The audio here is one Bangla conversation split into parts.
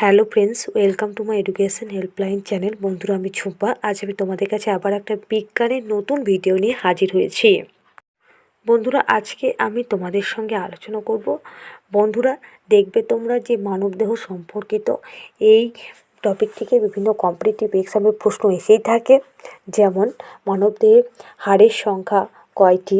Hello friends, welcome to my education helpline channel. বন্ধুরা, আমি ঝুম্পা আজ আমি তোমাদের কাছে আবার একটা বিজ্ঞানের নতুন ভিডিও নিয়ে হাজির হয়েছি। বন্ধুরা, আজকে আমি তোমাদের সঙ্গে আলোচনা করব। বন্ধুরা, দেখবে তোমরা যে মানবদেহ সম্পর্কিত এই টপিক থেকে বিভিন্ন কম্পিটিটিভ এক্সামের প্রশ্ন এসেই থাকে। যেমন মানবদেহে হাড়ের সংখ্যা কয়টি?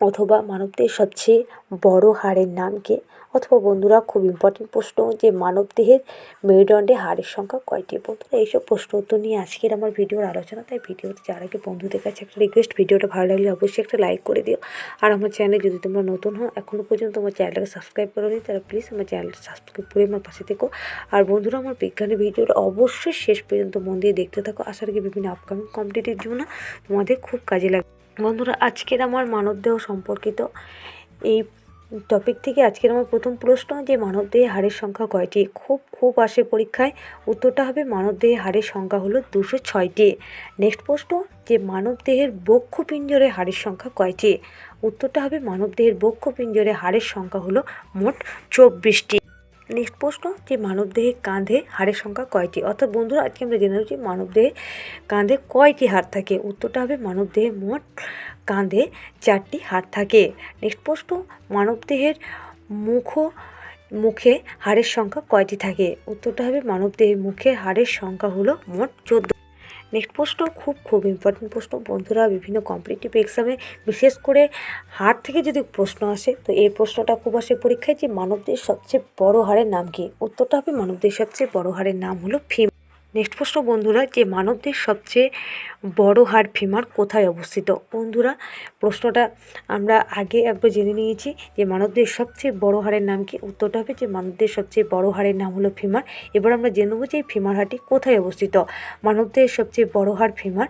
অথবা মানবদেহের সবচেয়ে বড় হাড়ের নাম কি? অথবা বন্ধুরা, খুব ইম্পর্টেন্ট প্রশ্ন যে মানবদেহের মেরুদণ্ডে হাড়ের সংখ্যা কয়টি? বন্ধুরা, এইসব প্রশ্ন উত্তর নিয়ে আজকের আমার ভিডিওর আলোচনা। তাই ভিডিওতে যার আগে বন্ধুদের কাছে একটা রিকোয়েস্ট ভিডিওটা ভালো লাগলে অবশ্যই একটা লাইক করে দিও। আর আমার চ্যানেলে যদি তোমরা নতুন হও এখনও পর্যন্ত আমার চ্যানেলটাকে সাবস্ক্রাইব করো নি তাহলে প্লিজ আমার চ্যানেলটা সাবস্ক্রাইব করে আমার পাশে থেকো। আর বন্ধুরা, আমার বিজ্ঞানের ভিডিওটা অবশ্যই শেষ পর্যন্ত মন দিয়ে দেখতে থাকো। আশা রাখি বিভিন্ন আপকামিং কম্পিটিটিভ জন্য তোমাদের খুব কাজে লাগবে। বন্ধুরা, আজকের আমার মানবদেহ সম্পর্কিত এই টপিক থেকে আজকের আমার প্রথম প্রশ্ন যে মানবদেহে হাড়ের সংখ্যা কয়টি? খুব খুব আসে পরীক্ষায়। উত্তরটা হবে মানবদেহে হাড়ের সংখ্যা হলো দুশো ছয়টি। নেক্সট প্রশ্ন, যে মানবদেহের বক্ষ পিঞ্জরে হাড়ের সংখ্যা কয়টি? উত্তরটা হবে মানবদেহের বক্ষ পিঞ্জরে হাড়ের সংখ্যা হলো মোট চব্বিশটি। নেক্সট প্রশ্ন যে মানবদেহে কাঁধে হাড়ের সংখ্যা কয়টি? অর্থাৎ বন্ধুরা, আজকে আমরা জেনে যে মানবদেহে কাঁধে কয়টি হাড় থাকে। উত্তরটা হবে মানবদেহে মোট কাঁধে চারটি হাড় থাকে। নেক্সট প্রশ্ন মানবদেহের মুখ, মুখে হাড়ের সংখ্যা কয়টি থাকে? উত্তরটা হবে মানবদেহের মুখে হাড়ের সংখ্যা হলো মোট চোদ্দ। নেক্সট প্রশ্ন, খুব খুব ইম্পর্টেন্ট প্রশ্ন। বন্ধুরা, বিভিন্ন কম্পিটিটিভ এক্সামে বিশেষ করে হার থেকে যদি প্রশ্ন আসে, তো এই প্রশ্নটা খুব আসে পরীক্ষায় যে মানবদের সবচেয়ে বড় হারের নাম কি? উত্তরটা হবে মানবদের সবচেয়ে বড় হারের নাম হলো ফিম নেক্সট প্রশ্ন বন্ধুরা, যে মানবদের সবচেয়ে বড় হাড় ফিমার কোথায় অবস্থিত? বন্ধুরা, প্রশ্নটা আমরা আগে একবার জেনে নিয়েছি যে মানবদের সবচেয়ে বড় হাড়ের নাম কি? উত্তরটা হবে যে মানবদের সবচেয়ে বড় হাড়ের নাম হলো ফিমার। এবার আমরা জেনে নেব যে এই ফিমার হাড়টি কোথায় অবস্থিত। মানবদের সবচেয়ে বড় হাড় ফিমার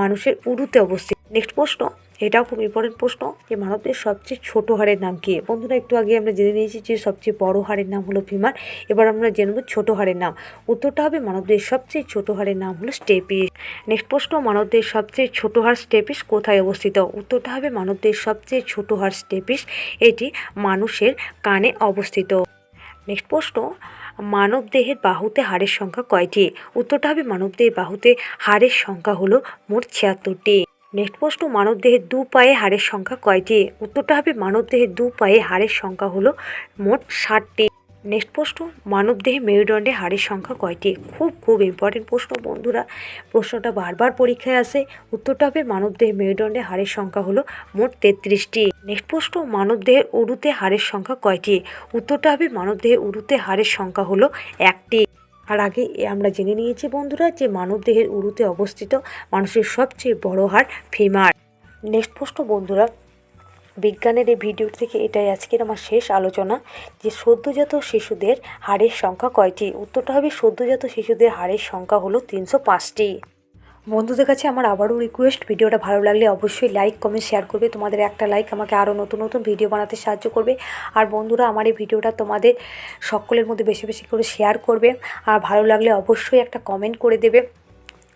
মানুষের উরুতে অবস্থিত। নেক্সট প্রশ্ন এটাও খুব ইম্পর্টেন্ট প্রশ্ন যে মানবদের সবচেয়ে ছোট হাড়ের নাম কি? বন্ধুরা, একটু আগে আমরা জেনে নিয়েছি যে সবচেয়ে বড় হাড়ের নাম হলো ফিমার এবার আমরা জেনে নেব ছোটো হাড়ের নাম। উত্তরটা হবে মানবদের সবচেয়ে ছোট হাড়ের নাম হলো স্টেপিস নেক্সট প্রশ্ন, মানবদের সবচেয়ে ছোট হাড় স্টেপিস কোথায় অবস্থিত? উত্তরটা হবে মানবদের সবচেয়ে ছোট হাড় স্টেপিস এটি মানুষের কানে অবস্থিত। নেক্সট প্রশ্ন মানব দেহের বাহুতে হাড়ের সংখ্যা কয়টি? উত্তরটা হবে মানবদেহের বাহুতে হাড়ের সংখ্যা হলো মোট ছিয়াত্তরটি। নেক্সট প্রশ্ন মানবদেহের দু পায়ে হাড়ের সংখ্যা কয়টি? উত্তরটা হবে মানবদেহের দু পায়ে হাড়ের সংখ্যা হলো মোট ষাটটি। নেক্সট প্রশ্ন মানবদেহে মেরুদণ্ডে হাড়ের সংখ্যা কয়টি? খুব খুব ইম্পর্টেন্ট প্রশ্ন, বন্ধুরা। প্রশ্নটা বারবার পরীক্ষায় আসে। উত্তরটা হবে মানবদেহে মেরুদণ্ডে হাড়ের সংখ্যা হলো মোট তেত্রিশটি। নেক্সট প্রশ্ন মানবদেহের উরুতে হাড়ের সংখ্যা কয়টি? উত্তরটা হবে মানবদেহে উরুতে হাড়ের সংখ্যা হলো একটি। আর আগে আমরা জেনে নিয়েছি বন্ধুরা যে মানবদেহের উরুতে অবস্থিত মানুষের সবচেয়ে বড় হার ফিমার। নেক্সট প্রশ্ন, বন্ধুরা। বিজ্ঞানের এই ভিডিও থেকে এটাই আজকের আমার শেষ আলোচনা যে সদ্যজাত শিশুদের হাড়ের সংখ্যা কয়টি? উত্তরটা হবে সদ্যজাত শিশুদের হাড়ের সংখ্যা হলো তিনশো পাঁচটি। বন্ধুদের কাছে আমার আবারও রিকোয়েস্ট ভিডিওটা ভালো লাগলে অবশ্যই লাইক কমেন্ট শেয়ার করবে। তোমাদের একটা লাইক আমাকে আরও নতুন নতুন ভিডিও বানাতে সাহায্য করবে। আর বন্ধুরা, আমার এই ভিডিওটা তোমাদের সকলের মধ্যে বেশি বেশি করে শেয়ার করবে। আর ভালো লাগলে অবশ্যই একটা কমেন্ট করে দেবে।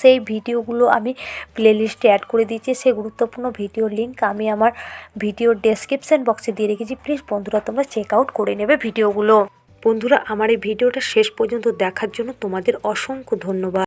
সেই ভিডিওগুলো আমি প্লেলিস্টে অ্যাড করে দিয়েছি। সেই গুরুত্বপূর্ণ ভিডিওর লিঙ্ক আমি আমার ভিডিওর ডেসক্রিপশান বক্সে দিয়ে রেখেছি। প্লিজ বন্ধুরা, তোমরা চেক আউট করে নেবে ভিডিওগুলো। বন্ধুরা, আমার এই ভিডিওটা শেষ পর্যন্ত দেখার জন্য তোমাদের অসংখ্য ধন্যবাদ।